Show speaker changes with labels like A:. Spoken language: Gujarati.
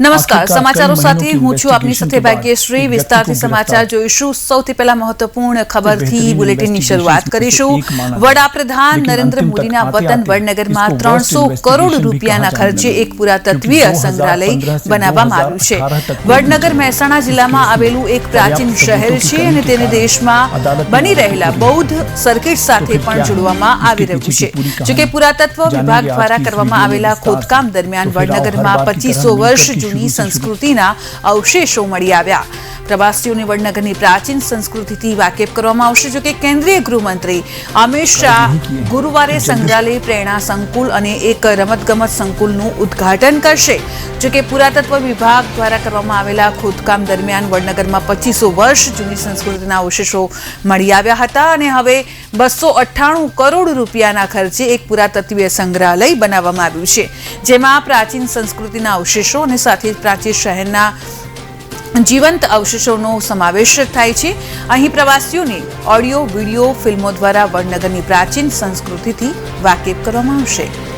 A: નમસ્કાર સમાચારો સાથે હું છું આપની સાથે ભાગ્યશ્રી. વિસ્તારથી સમાચાર જોઈશું. સૌથી પહેલા મહત્વપૂર્ણ ખબરથી બુલેટિનની શરૂઆત કરીશું. વડાપ્રધાન નરેન્દ્ર મોદીના વતન વડનગરમાં ત્રણસો કરોડ રૂપિયાના ખર્ચે એક પુરાતત્વીય સંગ્રહાલય બનાવવામાં આવ્યું છે. વડનગર મહેસાણા જિલ્લામાં આવેલું એક પ્રાચીન શહેર છે અને તેને દેશમાં બની રહેલા બૌદ્ધ સર્કિટ સાથે પણ જોડવામાં આવી રહ્યું છે.
B: જોકે
A: પુરાતત્વ વિભાગ દ્વારા કરવામાં આવેલા ખોદકામ દરમિયાન વડનગરમાં પચીસો વર્ષ જૂની સંસ્કૃતિના અવશેષો મળી આવ્યા. પ્રવાસીઓને વડનગરની પ્રાચીન સંસ્કૃતિથી વાકેફ કરવામાં આવશે જો કે કેન્દ્રીય ગૃહમંત્રી અમિત શાહ ગુરુવારે સંગ્રહાલય પ્રેરણા સંકુલ અને એક રમતગમત સંકુલનું ઉદ્ઘાટન કરશે. જો કે પુરાતત્વ વિભાગ દ્વારા કરવામાં આવેલા ખોદકામ દરમિયાન વડનગરમાં પચીસો વર્ષ જૂની સંસ્કૃતિના અવશેષો મળી આવ્યા હતા અને હવે બસો અઠ્ઠાણું કરોડ રૂપિયાના ખર્ચે એક પુરાતત્વીય સંગ્રહાલય બનાવવામાં આવ્યું છે. જેમાં પ્રાચીન સંસ્કૃતિના અવશેષો અને સાથે પ્રાચીન શહેરના જીવંત અવશેષોનો સમાવેશ થાય છે. અહીં પ્રવાસીઓને ઓડિયો, વિડિયો, ફિલ્મો દ્વારા વડનગરની પ્રાચીન સંસ્કૃતિથી વાકેફ કરવામાં આવશે.